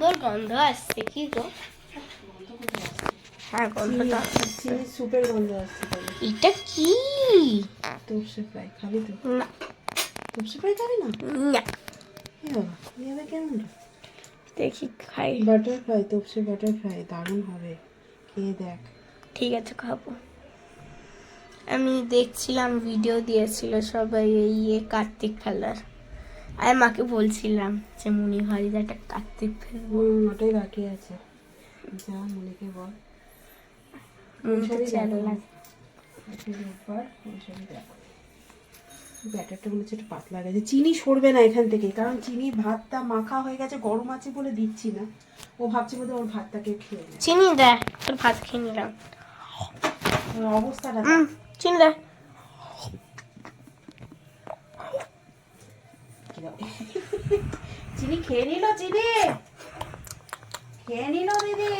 সুন্দর গন্ধ আসছে কি গো? হ্যাঁ গন্ধটা আসছে। চিনি স্যুপের গন্ধ আসছে এটা কি? তোপসে ফ্রাই খাবি না। তোপসে ফ্রাই খাবি না? না। বাবা কেমন দেখি খাই। বাটার ফ্রাই তোপসে বাটার ফ্রাই দারুণ হবে। খেয়ে দেখ। ঠিক আছে খাব। আমি দেখছিলাম ভিডিও দিয়েছিল সবাই এই ইয়ে কার্তিক ফেলার আর মাকে বলছিলাম যে মুনি ভারি একটা কার্তিক ফেলব। ওটাই বাকি আছে। যা মনিকে বল। সবই দেখো। ব্যাটারটা মনে হচ্ছে একটু পাতলা গেছে। চিনি সরবে না এখান থেকে কারণ চিনি ভাতটা মাখা হয়ে গেছে গরম আছে বলে দিচ্ছি না। ও ভাবছে বোধহয় ওর ভাতটাকে খেয়ে চিনি দেয় তোর ভাত খেয়ে নিলাম। অবস্থাটা চিনি দেয় চিনি খেয়ে নিল চিনি। খেয়ে নিল দিদি।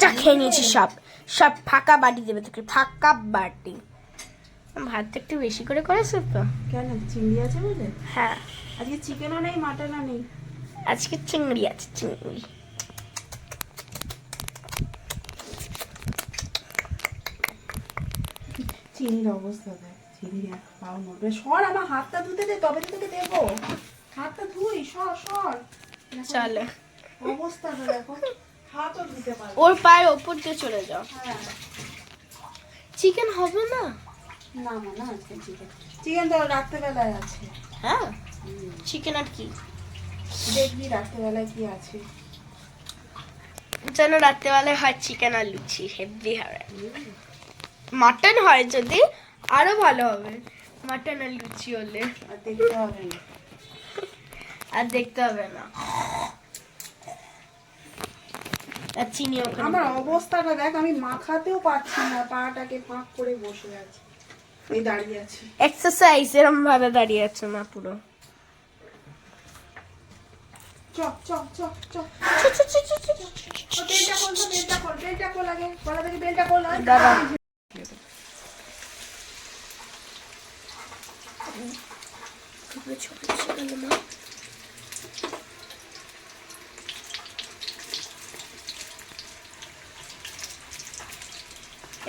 চা খেয়ে নিয়েছি সব। সব ফাঁকা বাটি দেবে তোকে ফাঁকা বাটি। ভাতটা একটু বেশি করে করেছ তো? কেন চিংড়ি আছে বলে? হ্যাঁ। আজকে চিকেনও নেই মাটনও নেই। আজকে চিংড়ি আছে চিংড়ি। চিনির অবস্থা দেখ। চিনি এক পাও নড়বে। সর আমার হাতটা ধুতে দে তবে তোকে দেবো। হাতটা ধুই সর সর। চলে। অবস্থাটা দেখো হাতও ধুতে পারবে ওর পায়ের ওপর দিয়ে চলে যাও। হ্যাঁ। চিকেন হবে না? না মা না আজকে চিকেন চিকেন তো রাত্রেবেলায় আছে। হ্যাঁ? চিকেন আর কি? দেখবি রাত্রেবেলায় কি আছে। যেন রাত্রেবেলায় হয় চিকেন আর লুচি হেভি হবে মাটন হয় যদি আরও ভালো হবে মাটন আর লুচি হলে আর দেখতে হবে না আর দেখতে হবে না আর চিনি ওখানে আমার অবস্থাটা দেখ আমি মাখাতেও পারছি না পাটাকে ফাঁক করে বসে আছি এই দাঁড়িয়ে আছি এক্সারসাইজ এরম ভাবে দাঁড়িয়ে আছে মা পুরো চ চ চ চ ও বেলটা খোল বেলটা খোল বেলটা খোল আগে গলা থেকে বেলটা খোল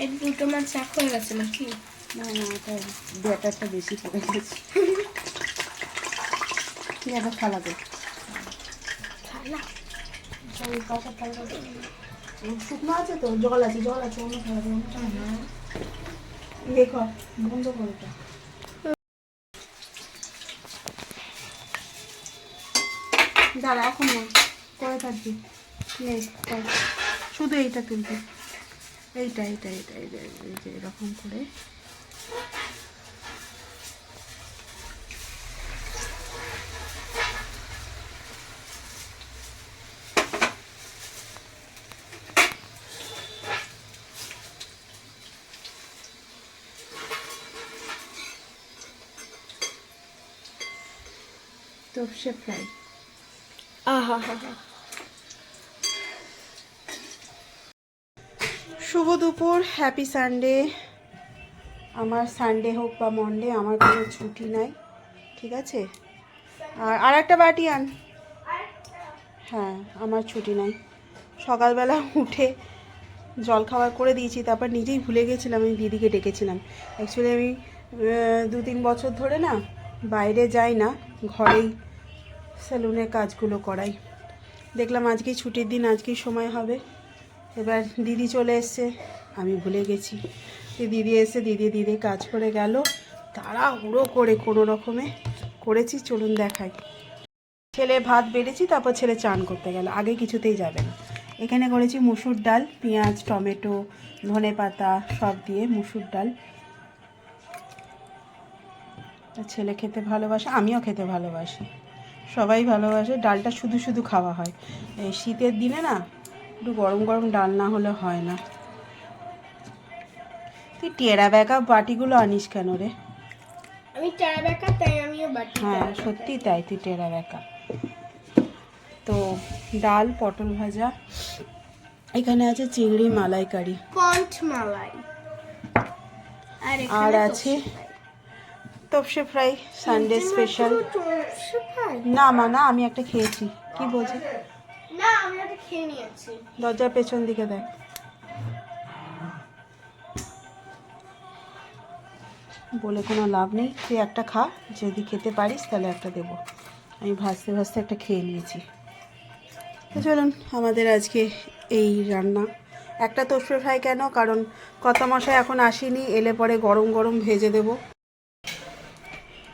এই দুটো মাছ চাক হয়ে গেছে নাকি? না না ওটা ব্যাটারটা বেশি পড়ে গেছে। ঠিক আছে দে। ও, শুকনো আছে তো? জল আছে জল আছে অন্য থালা দে অন্য থালা দে। ইয়ে বন্ধ কর করে থাকবি। নে কর। শুধু এইটা তুলবি। এইটা এইটা এইটা, এই যে এরকম করে। তোপসে ফ্রাই আহা, হা হা। শুভ দুপুর হ্যাপি সানডে আমার সানডে হোক বা মন্ডে আমার কোনো ছুটি নাই, ঠিক আছে? আর আর একটা বাটি আন। হ্যাঁ আমার ছুটি নাই। সকালবেলা উঠে জল খাবার করে দিয়েছি, তারপর নিজেই ভুলে গেছিলাম, আমি দিদিকে ডেকেছিলাম। অ্যাকচুয়ালি আমি দু তিন বছর ধরে না বাইরে যাই না, ঘরেই সেলুনের কাজগুলো করাই। দেখলাম আজকেই ছুটির দিন, আজকেই সময় হবে। এবার দিদি চলে এসছে। আমি ভুলে গেছি। দিদি এসে দিদি দিদি কাজ করে গেল। তারা হুড়ো করে কোনো রকমে করেছি, চলুন দেখাই। ছেলে ভাত বেড়েছি, তারপর ছেলে চান করতে গেল। আগে কিছুতেই যাবে না। এখানে করেছি মুসুর ডাল, পেঁয়াজ, টমেটো, ধনে পাতা সব দিয়ে মুসুর ডাল। ছেলে খেতে ভালোবাসে, আমিও খেতে ভালোবাসি। সবাই ভালোবাসে, ডালটা শুধু শুধু খাওয়া হয়। শীতের দিনে না একটু গরম গরম ডাল না হলে হয় না। তুই টেরা ব্যাকা বাটিগুলো আনিস কেন রে? আমি চারা বেকার তাই আমিও বাটি হ্যাঁ সত্যি তাই তুই টেরা ব্যাকা তো ডাল পটল ভাজা এখানে আছে চিংড়ি মালাইকারি। পঞ্চ মালাই। আর আছে তপসে ফ্রাই সানডে স্পেশাল। না মা না আমি একটা খেয়েছি। কি বলছি? না, আমি খেয়ে নিয়েছি। দরজার পেছন দিকে দেখ। বলে কোনো লাভ নেই। তুই একটা খা, যদি খেতে পারিস তাহলে একটা দেবো। আমি ভাজতে ভাজতে একটা খেয়ে নিয়েছি। তো চলুন, আমাদের আজকে এই রান্না। একটা তোষে ফ্রাই কেন? কারণ কত মশাই এখন আসেনি, এলে পরে গরম গরম ভেজে দেবো।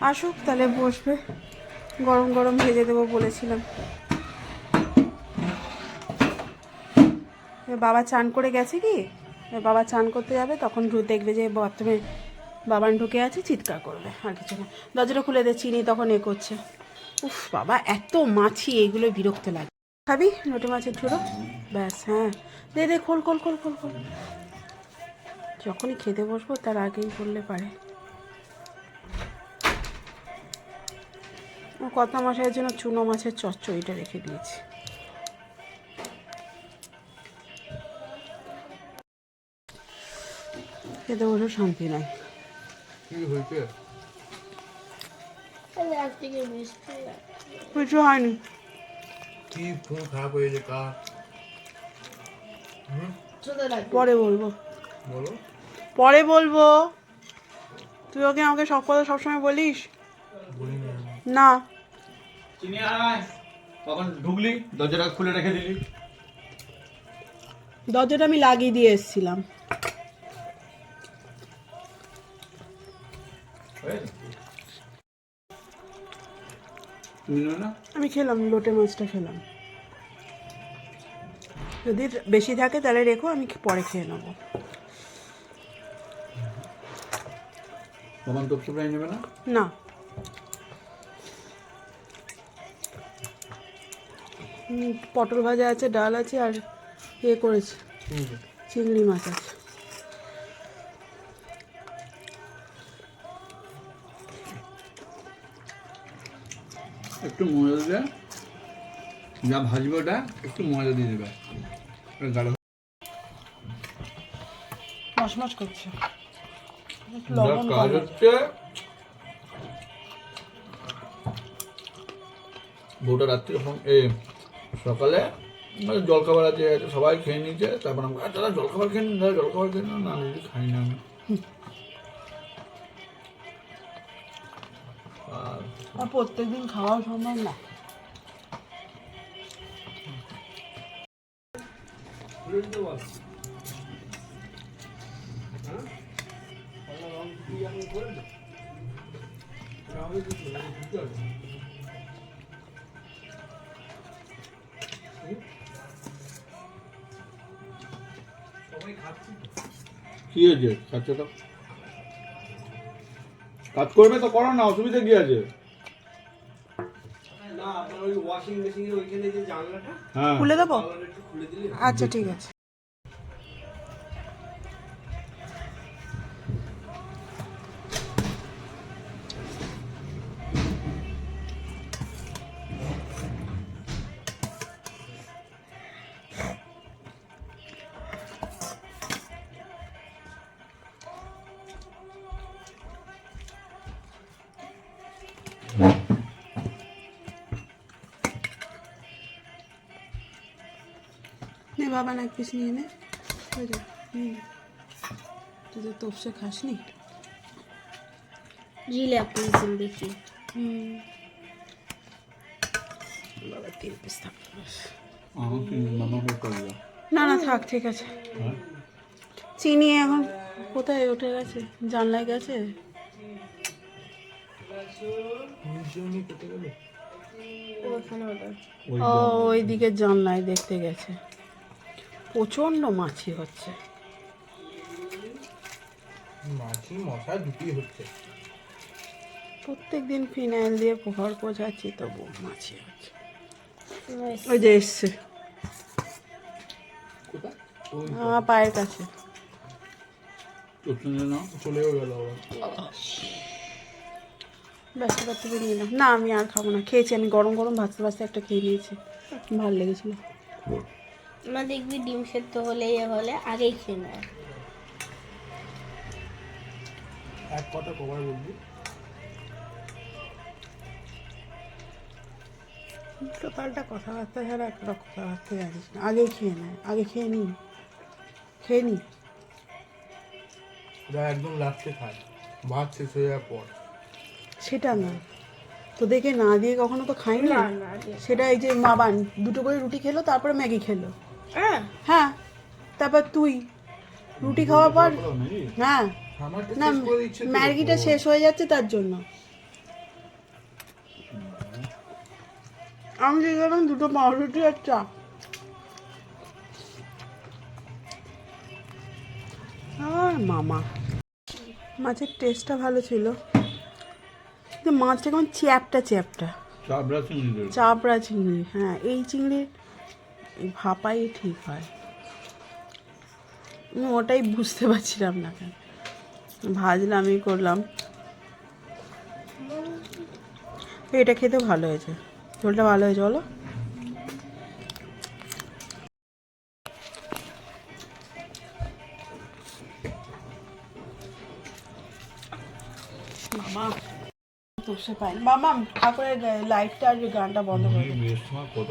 আসুক, তাহলে বসবে। গরম গরম ভেজে দেবো বলেছিলাম। বাবা চান করে গেছে কি? বাবা চান করতে যাবে, তখন দেখবে যে বাথরুমে বাবান ঢুকে আছে, চিৎকার করবে, আর কিছু না। দরজাটা খুলে দে, চিনি তখন এ করছে। উফ বাবা, এত মাছি, এইগুলো বিরক্ত লাগে। খাবি? লোটে মাছের ঝুড়ো ব্যাস হ্যাঁ। দে দে, খোল খোল খোল খোল খোল। যখনই খেতে বসবো, তার আগেই করলে পারে। ও কত মশাইয়ের জন্য চুনো মাছের চচ্চড়িটা রেখে দিয়েছি। খেতে বসে শান্তি নাই। কিছু হয়নি। কি ফোন খারাপ হয়েছে কার? পরে বলব। বলো। পরে বলব। তুই ওকে আমাকে সব কথা সবসময় বলিস? না। কখন ঢুকলি? দরজাটা খুলে রেখে দিলি। দরজাটা আমি লাগিয়ে দিয়ে এসেছিলাম। তুমি নেবে না? আমি খেলাম লোটে মাছটা খেলাম। যদি বেশি থাকে তাহলে রেখো আমি পরে খেয়ে নেব। কখন তপসি ফ্রাই নেবে না? না। পটল ভাজা আছে ডাল আছে আর ইয়ে করেছি। চিংড়ি মাছ আছে। একটু ময়দা দেবে যা ভাজবে ওটা একটু ময়দা দিয়ে দেবে। গাঢ় মশমশ করছে। একটু কাজ হচ্ছে। বউটা রাত্রি এ সকালে মানে জলখাবার আছে সবাই খেয়ে নিয়েছে তারপর আমি "আচ্ছা, দাদা জলখাবার খেয়ে নিন দাদা জলখাবার খেয়ে নিন। না খাই না আমি। আর প্রত্যেকদিন খাওয়া সম্ভব না। কি হয়েছে? খাচ্ছে তো? কাজ করবে তো, করো না, অসুবিধা কি আছে? না আপনার ওই ওয়াশিং মেশিনের ওইখানে যে জানলাটা হ্যাঁ। খুলে দেবো? আচ্ছা ঠিক আছে। বাবা না পিস নিয়ে নে। তুই তো তোপসে খাসনি? জিলে আপনি দেখি। হুম। বাবা তিন পিস থাক। না না থাক ঠিক আছে। হ্যাঁ? চিনি এখন কোথায়? উঠে গেছে জানলায় গেছে। ও ওইদিকে জানলায় দেখতে গেছে। প্রচণ্ড মাছি হচ্ছে। মাছি মশা দুটি হচ্ছে। প্রত্যেক দিন ফিনাইল দিয়ে ঘর পোছাচ্ছি তবু মাছি হচ্ছে. ওই যে এসছে। আমার পায়ের কাছে। তপসি নিয়ে চলেও গেল ব্যস্ত করতে বেরিয়ে না না আমি আর খাব না। খেয়েছি আমি গরম গরম ভাজতে ভাজতে একটা খেয়ে নিয়েছি। ভালো লেগেছিল। আমরা দেখবি ডিম সেদ্ধ হলে ইয়ে হলে আগেই খেয়ে নেয় এক কথা কবার বলবি। কথাবার্তা ছাড়া একটা কথাবার্তা না। আগে খেয়ে নেয় আগে খেয়ে নি খেয়ে নি। একদম লাস্টে খায় ভাত শেষ হয়ে যাওয়ার পর। সেটা না। তোদেরকে না দিয়ে কখনো তো খাইনি? সেটা এই যে মা বান দুটো করে রুটি খেলো তারপরে ম্যাগি খেলো। হ্যাঁ। হ্যাঁ তারপর তুই। রুটি খাওয়ার পর হ্যাঁ। না। ম্যাগিটা শেষ হয়ে যাচ্ছে তার জন্য। আমি দিয়ে দুটো পাউরুটি আর চা। আর মামা। মাছের টেস্টটা ভালো ছিল। মাছটা কেমন চ্যাপটা চ্যাপটা। চাবড়া চিংড়ি। দেবে। চাপড়া চিংড়ি হ্যাঁ এই চিংড়ির ভাপাই ঠিক হয়। ওটাই বুঝতে পারছিলাম না কেন। ভাজলামই করলাম। এটা খেতে ভালো হয়েছে। ঝোলটা ভালো হয়েছে বলো? তোষে পাই। মামা ঠাকুরের লাইটটা আর গানটা বন্ধ করে কত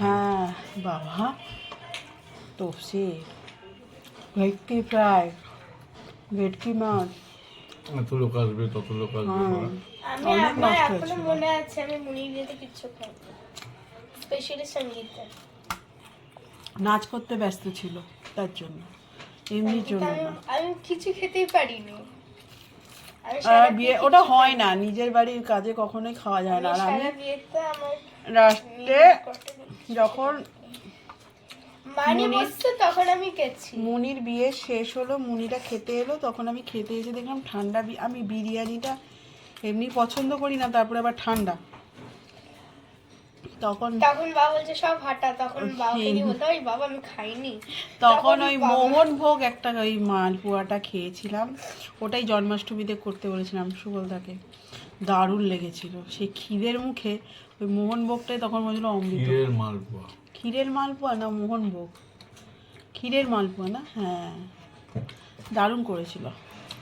হ্যাঁ বাবা। তোপসে ভেটকি ফ্রাই ভেটকি মাছ। এত লোক আসবে তত লোক আসবে হ্যাঁ। অনেক নষ্ট হয়েছিল। মনে আছে আমি মুনির বিয়েতে কিচ্ছু খাই স্পেশালি সঙ্গীতটা নাচ করতে ব্যস্ত ছিল তার জন্য। এমনির জন্য আমি কিছু খেতেই পারিনি। বিয়ে ওটা হয় না নিজের বাড়ির কাজে কখনোই খাওয়া যায় না। আর আমি রাস্তে যখন মানে তখন আমি মুনির বিয়ে শেষ হলো মুনিটা খেতে এলো তখন আমি খেতে এসে দেখলাম ঠান্ডা আমি বিরিয়ানিটা এমনি পছন্দ করি না তারপরে আবার ঠান্ডা। তখন তখন বাবা বলছে সব হাঁটা। তখন বাবাকে দিয়ে বলতে ওই বাবা আমি খাইনি। তখন ওই মোহন ভোগ একটা ওই মালপোয়াটা খেয়েছিলাম। ওটাই জন্মাষ্টমীতে করতে বলেছিলাম সুবলদাকে দারুণ লেগেছিল। সেই ক্ষীরের মুখে ওই মোহন ভোগটাই তখন বলছিল অমৃত। ক্ষীরের মালপোয়া। ক্ষীরের মালপোয়া না মোহন ভোগ? ক্ষীরের মালপোয়া না? হ্যাঁ। দারুণ করেছিল।